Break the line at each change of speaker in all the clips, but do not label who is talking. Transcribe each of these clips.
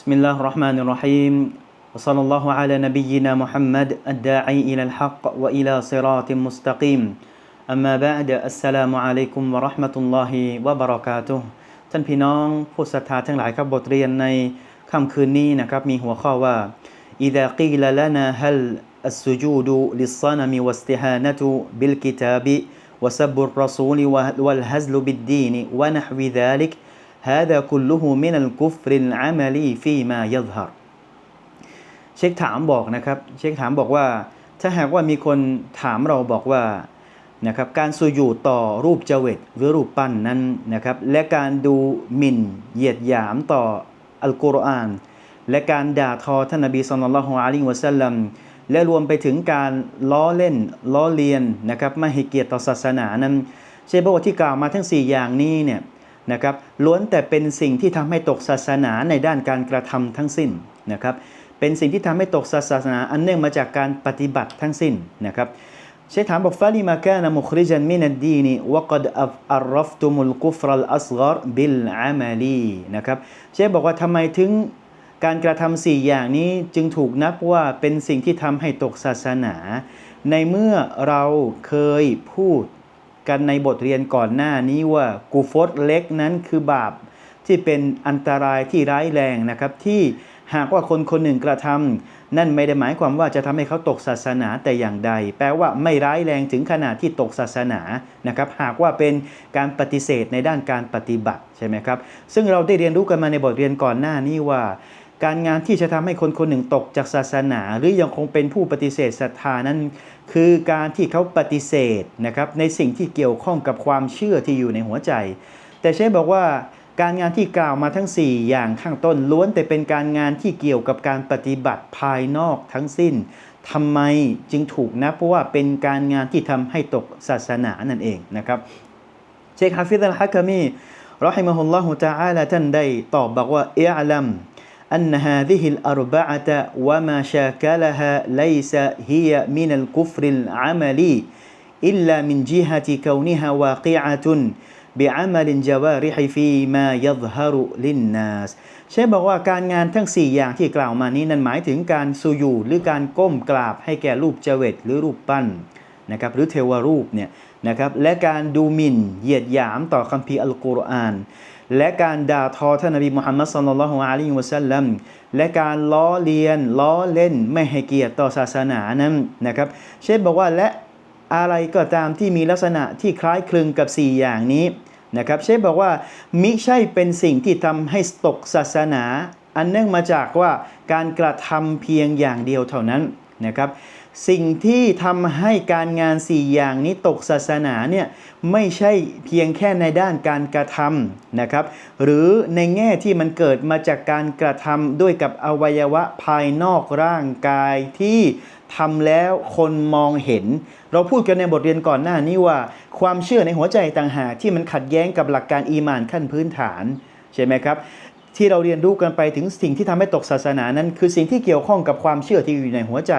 بسم الله الرحمن الرحيم وصلى الله على نبينا محمد الداعي إلى الحق وإلى صراط مستقيم أما بعد السلام عليكم ورحمة الله وبركاته ท่านพี่น้องผู้ศรัทธาทั้งหลายครับบทเรียนในค่ำคืนนี้นะครับมีหัวข้อว่า إذا قيل لنا هل السجود للصنم واستهانة بالكتاب وسب الرسول والهزل بالدين ونحو ذلك هذا كله من الكفر العملي فيما يظهر เชคถามบอกนะครับ เชคถามบอกว่า ถ้าหากว่ามีคนถามเราบอกว่านะครับการสุญูดต่อรูปเจเวตหรือรูปปั้นนั้นนะครับ และการดูหมิ่นเหยียดหยามต่ออัลกุรอาน และการด่าทอท่านนบีสุลต่านละฮ์อะลัยฮิวะสัลลัมและรวมไปถึงการล้อเล่น ล้อเลียนนะครับไม่ให้เกียรติต่อศาสนานั้น เชคบอกว่าที่กล่าวมาทั้ง 4 อย่างนี้เนี่ย นะครับล้วนแต่เป็นสิ่งที่ทำให้ตกศาสนาในด้านการกระทำทั้งสิ้นนะครับเป็นสิ่งที่ทำให้ตกศาสนาอันเนื่องมาจากการปฏิบัติทั้งสิ้นนะครับเชคถามบอกฟาลิมาแกนมุคริจันมินัดดีนีวะกดอัลรฟตุมุลกุฟรัลอัสกรบิลอามาลีนะครับเชคบอกว่าทำไมถึงการกระทำสี่อย่างนี้จึงถูกนับว่าเป็นสิ่งที่ทำให้ตกศาสนา ในเมื่อเราเคยพูด กันในบทเรียนก่อนหน้านี้ว่ากูฟตเล็กนั้นคือบาปที่เป็นอันตรายที่ร้ายแรงนะครับที่หากว่าคนคนหนึ่งกระทำนั่นไม่ได้หมายความว่าจะทำให้เขาตกศาสนาแต่อย่างใด แปลว่าไม่ร้ายแรงถึงขนาดที่ตกศาสนานะครับหากว่าเป็นการปฏิเสธในด้านการปฏิบัติใช่ไหมครับซึ่งเราได้เรียนรู้กันมาในบทเรียนก่อนหน้านี้ว่า การงานที่จะทำให้คนคนหนึ่งตกจากศาสนา หรือยังคงเป็นผู้ปฏิเสธศรัทธานั้น คือการที่เขาปฏิเสธนะครับในสิ่งที่เกี่ยวข้องกับความเชื่อที่อยู่ในหัวใจ แต่เชฟบอกว่าการงานที่กล่าวมาทั้ง 4 อย่างข้างต้นล้วนแต่เป็นการงานที่เกี่ยวกับการปฏิบัติภายนอกทั้งสิ้นทำไมจึงถูกนะ เพราะว่าเป็นการงานที่ทำให้ตกศาสนานั่นเองนะครับ เชคฮาฟิซอัลฮะกามีรอฮิมะฮุลลอฮุตะอาลาท่านได้ตอบบอกว่าอิอัลัม أن هذه الأربعة وما شاكلها ليس هي من الكفر العملي إلا من جهة كونها واقعة بعمل الجوارح فيما يظهر للناس ใช่บอกว่าการงานทั้ง 4 อย่างที่กล่าวมานี้นั้นหมายถึงการสุยูหรือการก้มกราบให้แก่รูปเจเวตหรือรูปปั้นนะครับหรือเทวรูปเนี่ย นะครับและการดูหมิ่นเหยียดหยามต่อคัมภีร์อัลกุรอานและการด่าทอท่านนบีมุฮัมมัดสุลลัลฮุอะลัยฮิวะสัลลัมและการล้อเลียนล้อเล่นไม่ให้เกียรติต่อศาสนานั้นนะครับ เช่นบอกว่าและอะไรก็ตามที่มีลักษณะที่คล้ายคลึงกับ 4 อย่างนี้นะครับ เช่นบอกว่ามิใช่เป็นสิ่งที่ทำให้ตกศาสนา อันเนื่องมาจากว่าการกระทำเพียงอย่างเดียวเท่านั้นนะครับ สิ่งที่ทำให้การงาน 4 อย่างนี้ตกศาสนาเนี่ยไม่ใช่เพียงแค่ในด้านการกระทำนะครับ หรือในแง่ที่มันเกิดมาจากการกระทำด้วยกับอวัยวะภายนอกร่างกายที่ทำแล้วคนมองเห็น เราพูดกันในบทเรียนก่อนหน้านี้ว่า ความเชื่อในหัวใจต่างหากที่มันขัดแย้งกับหลักการอีมานขั้นพื้นฐานใช่ไหมครับที่เราเรียนรู้กันไปถึงสิ่งที่ทำให้ตกศาสนานั้น คือสิ่งที่เกี่ยวข้องกับความเชื่อที่อยู่ในหัวใจ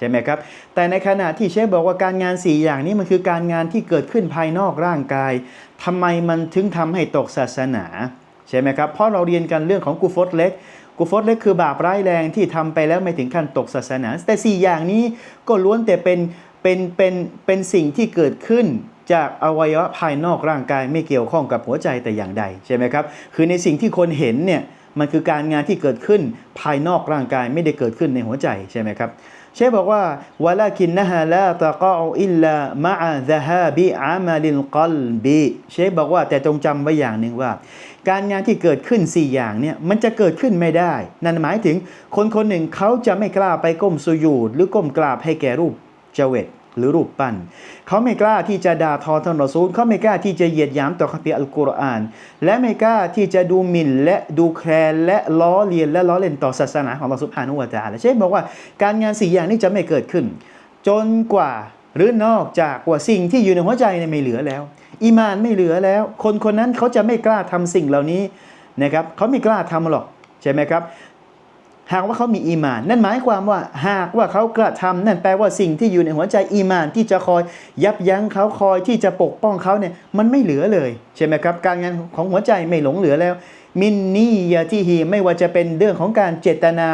ใช่ไหมครับ แต่ในขณะที่เชฟบอกว่าการงาน 4 อย่างนี้มันคือการงานที่เกิดขึ้นภายนอกร่างกายทำไมมันถึงทำให้ตกศาสนาใช่ไหมครับ เพราะเราเรียนกันเรื่องของกูฟตเล็กกูฟตเล็กคือบาปร้ายแรงที่ทำไปแล้วไม่ถึงขั้นตกศาสนา แต่ 4 อย่างนี้ก็ล้วนแต่เป็นเป็นเป็นเป็นสิ่งที่เกิดขึ้นจากอวัยวะภายนอกร่างกายไม่เกี่ยวข้องกับหัวใจแต่อย่างใดใช่ไหมครับ คือในสิ่งที่คนเห็นเนี่ยมันคือการงานที่เกิดขึ้นภายนอกร่างกายไม่ได้เกิดขึ้นในหัวใจใช่ไหมครับ เชฟบอกว่าวลากินนะฮะลาตะกออิลลามะอะซาฮาบิอามาลิลกลบีเชฟบอกว่าแต่จงจำไว้อย่างหนึ่งว่า การงานที่เกิดขึ้น 4 อย่างเนี่ยมันจะเกิดขึ้นไม่ได้ นั่นหมายถึงคนคนหนึ่งเขาจะไม่กล้าไปก้มสุยูดหรือก้มกราบให้แก่รูปเจเวต หรือรูปปั้น เขาไม่กล้าที่จะด่าทอท่านรอซูล เขาไม่กล้าที่จะเหยียดหยามต่อคัมภีร์อัลกุรอาน และไม่กล้าที่จะดูหมิ่นและดูแคลนและล้อเลียนและล้อเล่นต่อศาสนาของเราสุภานุวาจาและเช่นบอกว่าการงานสี่อย่างนี้จะไม่เกิดขึ้น จนกว่าหรือนอกจากว่าสิ่งที่อยู่ในหัวใจเนี่ยไม่เหลือแล้ว อีมานไม่เหลือแล้ว คนคนนั้นเขาจะไม่กล้าทำสิ่งเหล่านี้นะครับเขาไม่กล้าทำหรอกใช่ไหมครับ หากว่าเขามีอีมาน นั่นหมายความว่าหากว่าเขากระทำ นั่นแปลว่าสิ่งที่อยู่ในหัวใจอีมานที่จะคอยยับยั้งเขาคอยที่จะปกป้องเขาเนี่ยมันไม่เหลือเลยใช่ไหมครับการงานของหัวใจไม่หลงเหลือแล้ว มินนี่ยาที่ฮีไม่ว่าจะเป็นเรื่องของการเจตนา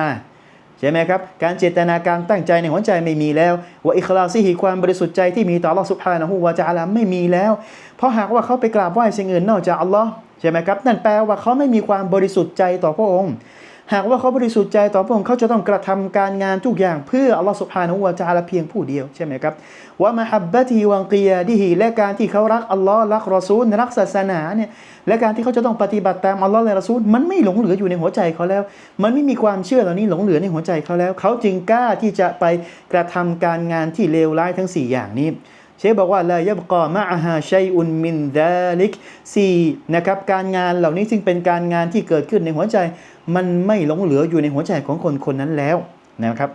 ใช่ไหมครับ การเจตนาการตั้งใจในหัวใจไม่มีแล้วว่าอิคลาซีฮีความบริสุทธิ์ใจที่มีต่ออัลลอสุภานะฮูวาจาลาไม่มีแล้ว เพราะหากว่าเขาไปกราบไหว้สิ่งอื่นนอกจากอัลลอฮ์ใช่ไหมครับ นั่นแปลว่าเขาไม่มีความบริสุทธิ์ใจต่อพระองค์ หากว่าเขาบริสุทธิ์ใจต่อพระองค์เขาจะต้องกระทำการงานทุกอย่างเพื่ออัลลอฮฺสุบฮานุวะจาละเพียงผู้เดียวใช่ไหมครับว่ามาฮับบะตีวังเกียดีฮีและการที่เขารักอัลลอฮ์รักรอซูลรักศาสนาเนี่ยและการที่เขาจะต้องปฏิบัติตามอัลลอฮ์และรอซูลมันไม่หลงเหลืออยู่ในหัวใจเขาแล้ว มันไม่มีความเชื่อเหล่านี้หลงเหลือในหัวใจเขาแล้ว เขาจึงกล้าที่จะไปกระทำการงานที่เลวร้ายทั้ง 4 อย่างนี้เชฟบอกว่าลายบกอมาอาฮาชัยอุนมินดาลิกสี่นะครับการงานเหล่านี้ซึ่งเป็นการงานที่เกิดขึ้นในหัวใจ มันไม่หลงเหลืออยู่ในหัวใจของคนคนนั้นแล้วนะครับ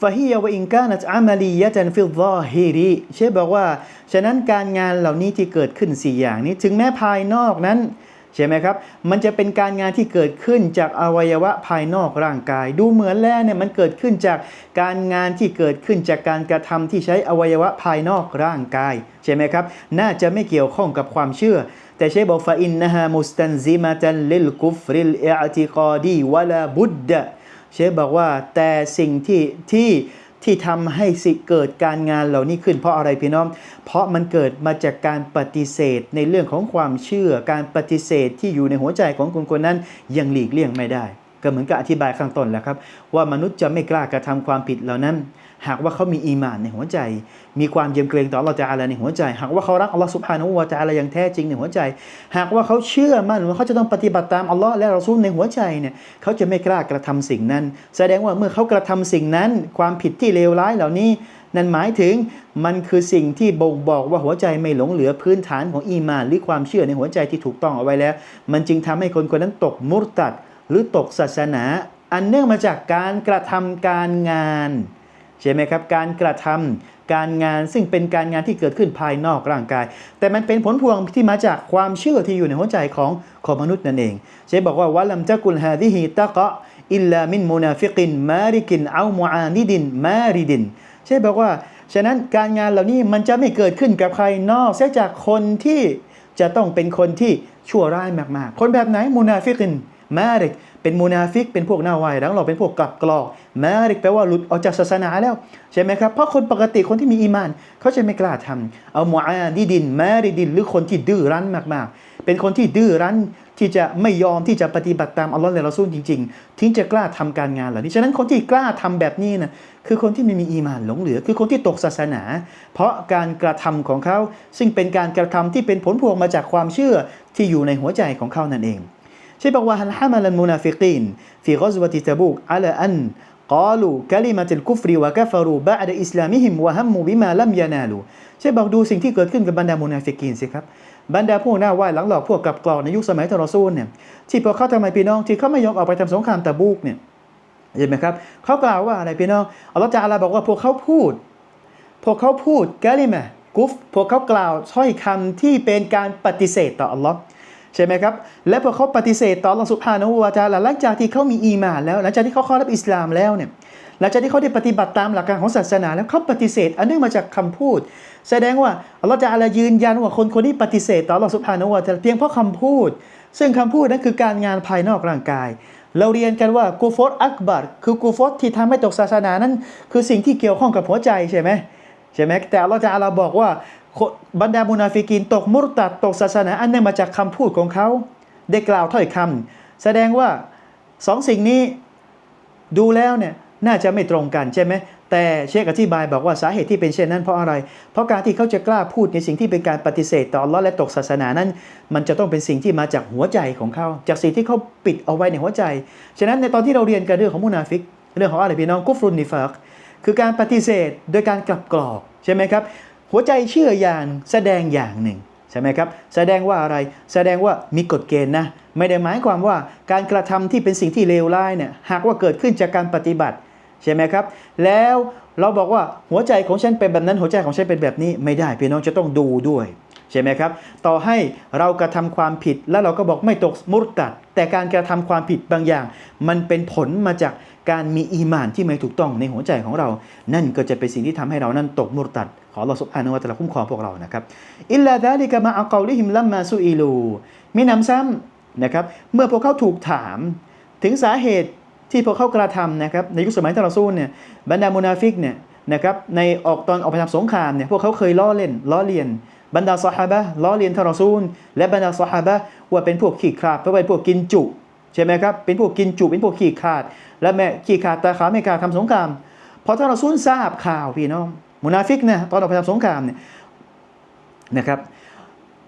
ฟาฮิยาวอิงกานัตอามาลียะจันฟิลซอฮิริเชฟบอกว่า ฉะนั้นการงานเหล่านี้ที่เกิดขึ้น 4 อย่างนี้ ถึงแม้ภายนอกนั้น ใช่ไหมครับ มันจะเป็นการงานที่เกิดขึ้นจากอวัยวะภายนอกร่างกาย ดูเหมือนแล้วเนี่ยมันเกิดขึ้นจากการงานที่เกิดขึ้นจากการกระทำที่ใช้อวัยวะภายนอกร่างกายใช่ไหมครับ น่าจะไม่เกี่ยวข้องกับความเชื่อ แต่เชฟบอกฟาอินนะฮามุสตันซิมาตันลิลกุฟริลอิอติกอดีวะลาบุดดะเชฟบอกว่าแต่สิ่งที่ที่ ที่ทำให้สิเกิดการงานเหล่านี้ขึ้นเพราะอะไรพี่น้อง เพราะมันเกิดมาจากการปฏิเสธในเรื่องของความเชื่อการปฏิเสธที่อยู่ในหัวใจของคนคนนั้นยังหลีกเลี่ยงไม่ได้ ก็เหมือนกับอธิบายข้างต้นแหละครับ ว่ามนุษย์จะไม่กล้ากระทำความผิดเหล่านั้น หากว่าเขามีอีมานในหัวใจ มีความเยียมเกรงต่อ Allah จาอาลาในหัวใจ หากว่าเขารัก Allah สุบฮานะฮูวะจาอาลาอย่างแท้จริงในหัวใจ หากว่าเขาเชื่อมั่นว่าเขาจะต้องปฏิบัติตาม Allah และรอซูลในหัวใจเนี่ยเขาจะไม่กล้ากระทำสิ่งนั้น แสดงว่าเมื่อเขากระทำสิ่งนั้น ความผิดที่เลวร้ายเหล่านี้ นั่นหมายถึงมันคือสิ่งที่บ่งบอกว่าหัวใจไม่หลงเหลือพื้นฐานของอีมาน หรือความเชื่อในหัวใจที่ถูกต้องเอาไว้แล้ว มันจึงทำให้คนคนนั้นตกมุรตัด หรือตกศาสนา อันเนื่องมาจากการกระทำการงาน ใช่ไหมครับการกระทำการงานซึ่งเป็นการงานที่เกิดขึ้นภายนอกร่างกาย แต่มันเป็นผลพวงที่มาจากความเชื่อที่อยู่ในหัวใจของของมนุษย์นั่นเองเชฟบอกว่าวะลัมจักุลฮาดิฮิตะกะอิลลามินมุนาฟิกินมาริกินเอามูอานิดินมาริดินเชฟบอกว่าฉะนั้นการงานเหล่านี้มันจะไม่เกิดขึ้นกับใครนอกเสียจากคนที่จะต้องเป็นคนที่ชั่วร้ายมากๆ คนแบบไหนมุนาฟิกินมาริก เป็นมุนาฟิก เป็นพวกหน้าไหวแล้วเราเป็นพวกกลับกรอกมาริกแปลว่าหลุดออกจากศาสนาแล้วใช่ไหมครับเพราะคนปกติคนที่มีอีมาน เขาจะไม่กล้าทำเอามูอาดีดินมาริดิน หรือคนที่ดื้อรั้นมากๆ เป็นคนที่ดื้อรั้นที่จะไม่ยอมที่จะปฏิบัติตามอัลลอฮ์และรอซูลจริงๆถึงจะกล้าทำการงานเหล่านี้ฉะนั้นคนที่กล้าทำแบบนี้นะคือคนที่ไม่มีอีมานหลงเหลือ คือคนที่ตกศาสนา เพราะการกระทำของเขา ซึ่งเป็นการกระทำที่เป็นผลพวงมาจากความเชื่อที่อยู่ในหัวใจของเขานั่นเอง ใช่บอกว่าฮันฮามาลันมุนาฟิกีนฟีกอซวติตะบุกอัลอัน قالوا كلمة الكفر وكفروا بعد إسلامهم وهموا بما لم ينالوا ใช่บอกดูสิ่งที่เกิดขึ้นกับบรรดามุนาฟิกีนสิครับ บรรดาพวกหน้าไหว้หลังหลอกพวกกับกรอกในยุคสมัยทรอซูลเนี่ยที่พอเขาทำไมพี่น้องที่เขาไม่ยอมออกไปทำสงครามตะบูกเนี่ยเห็นไหมครับเขากล่าวว่าอะไรพี่น้องอัลลอฮฺจะอาลาบอกว่าพวกเขาพูด พวกเขาพูดกะลิมะกุฟพวกเขากล่าวถ้อยคำที่เป็นการปฏิเสธต่ออัลลอฮ์ ใช่ไหมครับ และพอเขาปฏิเสธต่อ Allah Subhanahu wa Taala หลังจากที่เขามีอีมานแล้ว หลังจากที่เขาเข้ารับอิสลามแล้วเนี่ยหลังจากที่เขาได้ปฏิบัติตามหลักการของศาสนาแล้วเขาปฏิเสธ อันเนื่องมาจากคำพูด แสดงว่าอัลลอฮฺจะอาลายืนยันว่าคนคนที่ปฏิเสธต่อ Allah Subhanahu wa Taala เพียงเพราะคำพูด ซึ่งคำพูดนั้นคือการงานภายนอกร่างกายเราเรียนกันว่ากูฟอตอักบัรคือกูฟอตที่ทำให้ตกศาสนานั้น คือสิ่งที่เกี่ยวข้องกับหัวใจใช่ไหมใช่ไหมแต่อัลลอฮฺจะอาลาบอกว่า บรรดามุนาฟิกีนตกมุรตัดตกศาสนาอันเนื่องมาจากคำพูดของเขาได้กล่าวถ้อยคำแสดงว่าสองสิ่งนี้ดูแล้วเนี่ยน่าจะไม่ตรงกันใช่ไหมแต่เชคอธิบายบอกว่าสาเหตุที่เป็นเช่นนั้นเพราะอะไร เพราะการที่เขาจะกล้าพูดในสิ่งที่เป็นการปฏิเสธต่อลอและตกศาสนานั้น มันจะต้องเป็นสิ่งที่มาจากหัวใจของเขา จากสิ่งที่เขาปิดเอาไว้ในหัวใจ ฉะนั้นในตอนที่เราเรียนกันเรื่องของมุนาฟิก เรื่องของอะไรพี่น้องกุฟรุนนิฟักคือการปฏิเสธโดยการกลับกรอกใช่ไหมครับ หัวใจเชื่ออย่างแสดงอย่างหนึ่งใช่ไหมครับ แสดงว่าอะไร แสดงว่ามีกฎเกณฑ์นะ ไม่ได้หมายความว่าการกระทำที่เป็นสิ่งที่เลวร้ายเนี่ยหากว่าเกิดขึ้นจากการปฏิบัติใช่ไหมครับ แล้วเราบอกว่าหัวใจของฉันเป็นแบบนั้นหัวใจของฉันเป็นแบบนี้ไม่ได้พี่น้องจะต้องดูด้วยใช่ไหมครับ ต่อให้เรากระทำความผิดแล้วเราก็บอกไม่ตกมุรตัด แต่การกระทำความผิดบางอย่าง มันเป็นผลมาจากการมีอีมานที่ไม่ถูกต้องในหัวใจของเรา นั่นก็จะเป็นสิ่งที่ทำให้เรานั้นตกมุรตัด ขอเราสุภาพนวตละคุ้มครองพวกเรานะครับอิลลาดาลิกะมาอักอลิฮิมลัมมาซุอิลูมีนำซ้ำ
นะครับเมื่อพวกเขาถูกถาม ถึงสาเหตุที่พวกเขากระทำนะครับในยุคสมัยท่านรอซูลเนี่ยบรรดามุนาฟิกเนี่ยนะครับในออกตอนออกไปทำสงครามเนี่ยพวกเขาเคยล้อเล่นล้อเลียนบรรดาซอฮาบะล้อเลียนทารซูล และบรรดาซอฮาบะว่าเป็นพวกขี้ขลาดเพราะเป็นพวกกินจุใช่ไหมครับเป็นพวกกินจุเป็นพวกขี้ขลาด และแม่ขี้ขลาดตาขาวไม่กล้าทำสงครามพอท่านรซูลทราบข่าวพี่น้อง มุนาฟิกเนี่ยตอนออกไปทำสงครามเนี่ยนะครับ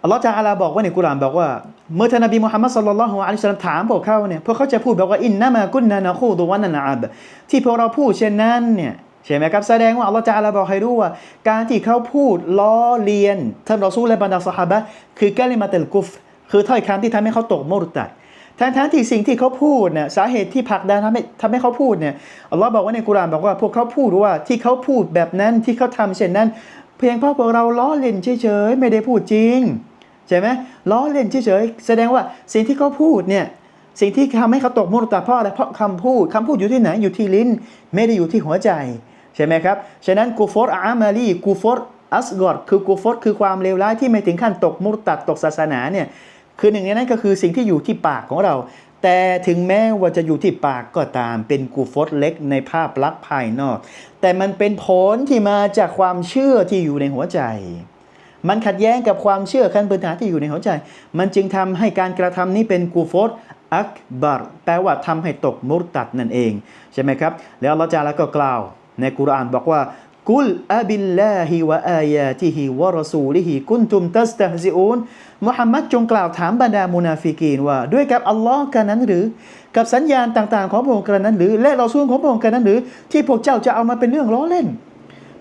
อัลลอฮฺจาอาลาบอกว่าในกุรานบอกว่า เมื่อท่านนบีมุฮัมมัดสุลลัลลอฮุอะลัยฮิวะซัลลัมถามพวกเขาเนี่ยพวกเขาจะพูดบอกว่าอินนามากุนนานะคูดุวันนะอับที่พวกเราพูดเช่นนั้นเนี่ยใช่ไหมครับแสดงว่าอัลลอฮฺจาอาลาบอกให้รู้ว่า การที่เขาพูดล้อเลียนท่านรอซูลและบรรดาสหายคือแกลิมาเตลกุฟคือถ้อยคำที่ทำให้เขาตกมุรตัด ทั้งทั้งที่สิ่งที่เขาพูดเนี่ยสาเหตุที่ผลักดันทำให้ทำให้เขาพูดเนี่ยอัลลอฮ์บอกว่าในกุรานบอกว่าพวกเขาพูดว่าที่เขาพูดแบบนั้นที่เขาทำเช่นนั้น เพียงเพราะพวกเราล้อเล่นเฉยๆไม่ได้พูดจริงใช่ไหมล้อเล่นเฉยๆแสดงว่าสิ่งที่เขาพูดเนี่ยสิ่งที่ทำให้เขาตกมุรตาเพราะอะไรเพราะคำพูดคำพูดอยู่ที่ไหนอยู่ที่ลิ้น ไม่ได้อยู่ที่หัวใจใช่ไหมครับฉะนั้นกูฟอร์อามาลีกูฟอร์อัสกอดคือกูฟอร์คือความเลวร้ายที่ไม่ถึงขั้นตกมุรตัดตกศาสนาเนี่ย คือหนึ่งในนั้นก็คือสิ่งที่อยู่ที่ปากของเรา แต่ถึงแม้ว่าจะอยู่ที่ปากก็ตามเป็นกูฟอร์เล็กในภาพลักษณ์ภายนอก แต่มันเป็นผลที่มาจากความเชื่อที่อยู่ในหัวใจ มันขัดแย้งกับความเชื่อขั้นพื้นฐานที่อยู่ในหัวใจ มันจึงทำให้การกระทำนี้เป็นกูฟอร์อักบัรแปลว่าทำให้ตกมุรตัดนั่นเอง ใช่ไหมครับ แล้วอัลลอฮฺจาก็กล่าวในกุรานบอกว่ากุลอับิลลาฮิวะอายาติฮิวะรอซูลิฮิกุนตุมตัสตะฮซิอูน มุฮัมมัดจงกล่าวถามบรรดามุนาฟิกีนว่าด้วยกับอัลลอฮ์กันนั้นหรือ กับสัญญาณต่างๆ ของพระองค์กันนั้นหรือ และเราซูลของพระองค์กันนั้นหรือ ที่พวกเจ้าจะเอามาเป็นเรื่องล้อเล่น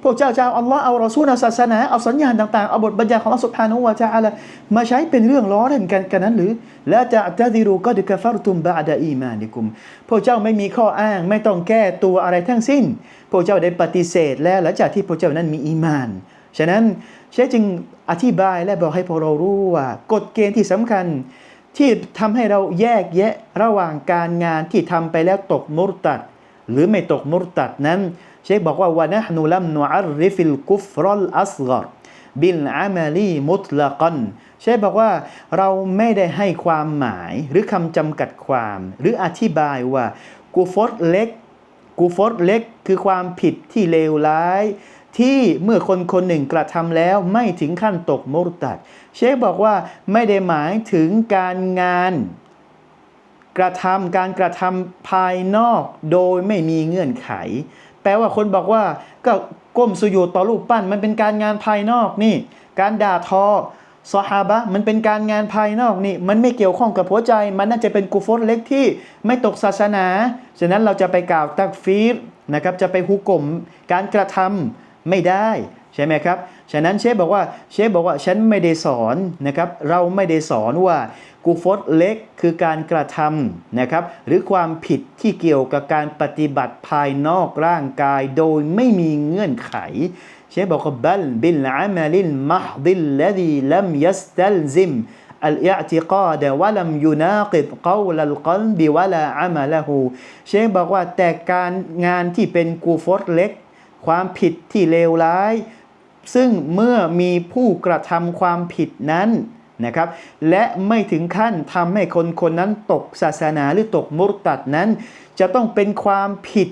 พวกเจ้าจะเอาอัลลอฮ์เอารอซูลเอาศาสนาเอาสัญญาณต่างๆเอาบทบัญญัติของอัลลอฮ์สุบฮานุวะจาอะลามาใช้เป็นเรื่องล้อเล่นกันกันนั้นหรือ และจะตะดิรูก็ดกฟารตุมบะดะอีมานิกุม พวกเจ้าไม่มีข้ออ้างไม่ต้องแก้ตัวอะไรทั้งสิ้น พวกเจ้าได้ปฏิเสธแล้วหลังจากที่พวกเจ้านั้นมีอีมานฉะนั้น เชคจึงอธิบายและบอกให้พวกเรารู้ว่ากฎเกณฑ์ที่สำคัญที่ทำให้เราแยกแยะระหว่างการงานที่ทำไปแล้วตกมุรตัด หรือไม่ตกมุรตัดนั้น เชคบอกว่าวะนะฮนุลัมนุอัรริฟิลกุฟรัลอัสกรบิลอามาลีมุตละกันเชคบอกว่าเราไม่ได้ให้ความหมายหรือคำจำกัดความ หรืออธิบายว่ากูฟอรเล็กกูฟอรเล็กคือความผิดที่เลวร้าย ที่เมื่อคนคนหนึ่งกระทำแล้วไม่ถึงขั้นตกมุรตัด เชคบอกว่าไม่ได้หมายถึงการงาน กระทำการกระทำภายนอกโดยไม่มีเงื่อนไข แปลว่าคนบอกว่าก็ก้มสุญูต่อรูปปั้นมันเป็นการงานภายนอกนี่ การด่าทอซอฮาบะมันเป็นการงานภายนอกนี่ มันไม่เกี่ยวข้องกับหัวใจ มันน่าจะเป็นกุฟรเล็กที่ไม่ตกศาสนา ฉะนั้นเราจะไปกล่าวตักฟีรนะครับจะไปฮุกกลมการกระทำ ไม่ได้ใช่ไหมครับ ฉะนั้นเชฟบอกว่าเชฟบอกว่าฉันไม่ได้สอนนะครับ เราไม่ได้สอนว่ากูฟอตเล็กคือการกระทำนะครับ หรือความผิดที่เกี่ยวกับการปฏิบัติภายนอกร่างกายโดยไม่มีเงื่อนไข เชฟบอกว่าบัลบิลอามาลินมหดิลลดีลัมยัสตัลซิมอัลอิอติกา
ดวะลัมยูนากิดกาวลัลกัลบิวะลาอามาลาหู
เชฟบอกว่าแต่การงานที่เป็นกูฟอตเล็ก ความผิดที่เลวร้าย ซึ่งเมื่อมีผู้กระทำความผิดนั้นนะครับและไม่ถึงขั้นทำให้คนคนนั้นตกศาสนาหรือตกมุรตัดนั้น จะต้องเป็นความผิด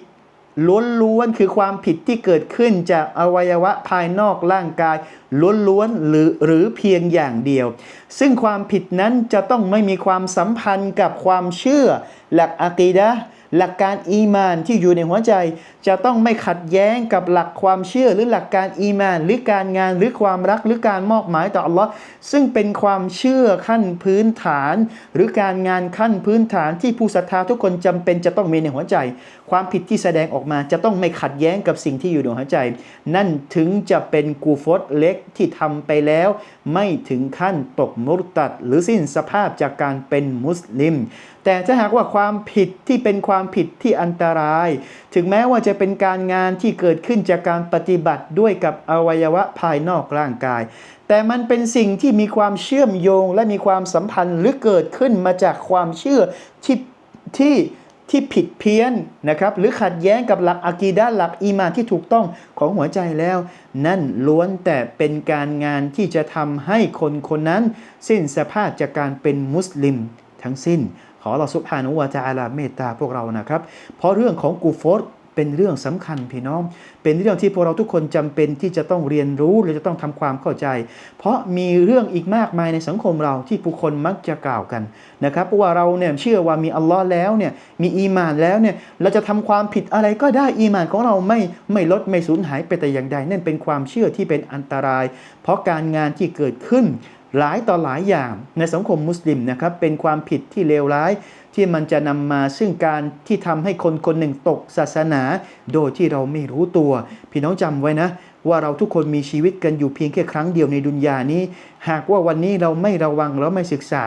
ล้วนๆคือความผิดที่เกิดขึ้นจากอวัยวะภายนอกร่างกายล้วนๆหรือหรือเพียงอย่างเดียว ซึ่งความผิดนั้นจะต้องไม่มีความสัมพันธ์กับความเชื่อ หลักอะกีดะ หลักการอีมานที่อยู่ในหัวใจ จะต้องไม่ขัดแย้งกับหลักความเชื่อหรือหลักการอีมาน หรือการงานหรือความรักหรือการมอบหมายต่ออัลลอฮ์ซึ่งเป็นความเชื่อขั้นพื้นฐาน หรือการงานขั้นพื้นฐานที่ผู้ศรัทธาทุกคนจำเป็นจะต้องมีในหัวใจ ความผิดที่แสดงออกมาจะต้องไม่ขัดแย้งกับสิ่งที่อยู่ในหัวใจ นั่นถึงจะเป็นกูฟตเล็กที่ทำไปแล้ว ไม่ถึงขั้นตกมุรตัด หรือสิ้นสภาพจากการเป็นมุสลิม แต่ถ้าหากว่าความผิดที่เป็นความผิดที่อันตราย ถึงแม้ว่าจะเป็นการงานที่เกิดขึ้นจากการปฏิบัติด้วยกับอวัยวะภายนอกร่างกาย แต่มันเป็นสิ่งที่มีความเชื่อมโยงและมีความสัมพันธ์หรือเกิดขึ้นมาจากความเชื่อที่ที่ที่ผิดเพี้ยนนะครับ หรือขัดแย้งกับหลักอะกีดะห์หลักอีมานที่ถูกต้องของหัวใจแล้ว นั่นล้วนแต่เป็นการงานที่จะทำให้คนคนนั้น สิ้นสภาพจากการเป็นมุสลิมทั้งสิ้น ขอเราสุภานุวาจาลาเมตตาพวกเรานะครับ เพราะเรื่องของกูฟอร์เป็นเรื่องสำคัญพี่น้อง เป็นเรื่องที่พวกเราทุกคนจำเป็นที่จะต้องเรียนรู้หรือจะต้องทำความเข้าใจ เพราะมีเรื่องอีกมากมายในสังคมเราที่ผู้คนมักจะกล่าวกันนะครับว่าเราเนี่ยเชื่อว่ามีอัลลอฮ์แล้วเนี่ยมีอีมานแล้วเนี่ยเราจะทำความผิดอะไรก็ได้อีมานของเราไม่ไม่ลดไม่สูญหายไปแต่อย่างใดนั่นเป็นความเชื่อที่เป็นอันตราย เพราะการงานที่เกิดขึ้น หลายต่อหลายอย่างในสังคมมุสลิมนะครับเป็นความผิดที่เลวร้ายที่มันจะนำมาซึ่งการที่ทำให้คนคนหนึ่งตกศาสนา โดยที่เราไม่รู้ตัว พี่น้องจำไว้นะ ว่าเราทุกคนมีชีวิตกันอยู่เพียงแค่ครั้งเดียวในดุนยานี้ หากว่าวันนี้เราไม่ระวังเราไม่ศึกษา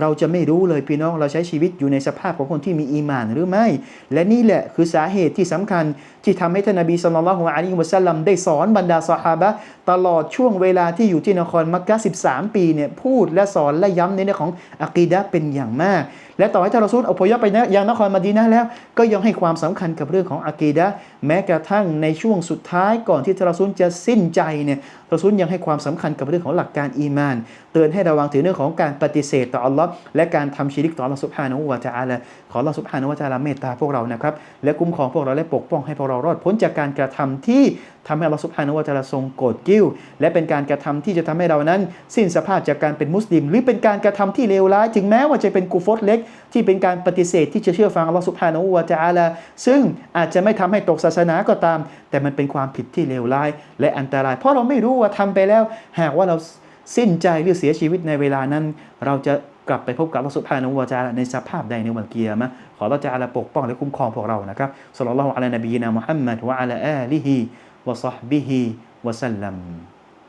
เราจะไม่รู้เลยพี่น้องเราใช้ชีวิตอยู่ในสภาพของคนที่มีอีมานหรือไม่ และนี่แหละคือสาเหตุที่สำคัญที่ทำให้ท่านนบีสุลต่านละฮ์อะลัยฮิวะสัลลัมได้สอนบรรดาสหาบะตลอดช่วงเวลาที่อยู่ที่นครมักกะฮ์13 ปีเนี่ยพูดและสอนและย้ำในเรื่องของอะกีดะเป็นอย่างมาก และต่อให้ท่านรอซูลอพยพไปนะยังนครมาดีนะแล้ว ก็ยังให้ความสำคัญกับเรื่องของอะกีดะแม้กระทั่งในช่วงสุดท้ายก่อนที่ท่านรอซูลจะสิ้นใจเนี่ย รอซูลยังให้ความสำคัญกับเรื่องของหลักการอีมาน เตือนให้ระวังถึงเรื่องของการปฏิเสธต่ออัลลอฮ์และการทำชิริกต่ออัลลอฮ์สุบฮานะฮูวะตะอาลาขออัลลอฮ์สุบฮานะฮูวะตะอาลาเมตตาพวกเรานะครับและคุ้มครองพวกเราและปกป้องให้พวกเรารอดพ้นจากการกระทำที่ทำให้อัลลอฮ์สุบฮานะฮูวะตะอาลาทรงโกรธกิ้ว และเป็นการกระทำที่จะทำให้เรานั้น สิ้นสภาพจากการเป็นมุสลิม หรือเป็นการกระทำที่เลวร้ายถึงแม้ว่าจะเป็นกูฟอตเล็ก ที่เป็นการปฏิเสธที่จะเชื่อฟังอัลลอฮ์สุบฮานะฮูวะตะอาลาซึ่งอาจจะไม่ทำให้ตกศาสนาก็ตาม แต่มันเป็นความผิดที่เลวร้ายและอันตราย เพราะเราไม่รู้ว่าทำไปแล้ว หากว่าเราสิ้นใจหรือเสียชีวิตในเวลานั้น เราจะกลับไปพบกับอัลลอฮ์สุบฮานวจาในสภาพใดในวันเกียรมะขอเราจะอาลาปกป้องและคุ้มครองพวกเรานะครับสุลลัลลอฮุอะลัยนบีนะมุฮัมมัดวะอะลาอาลิฮิวะซอฮบิฮิวะสัลลัม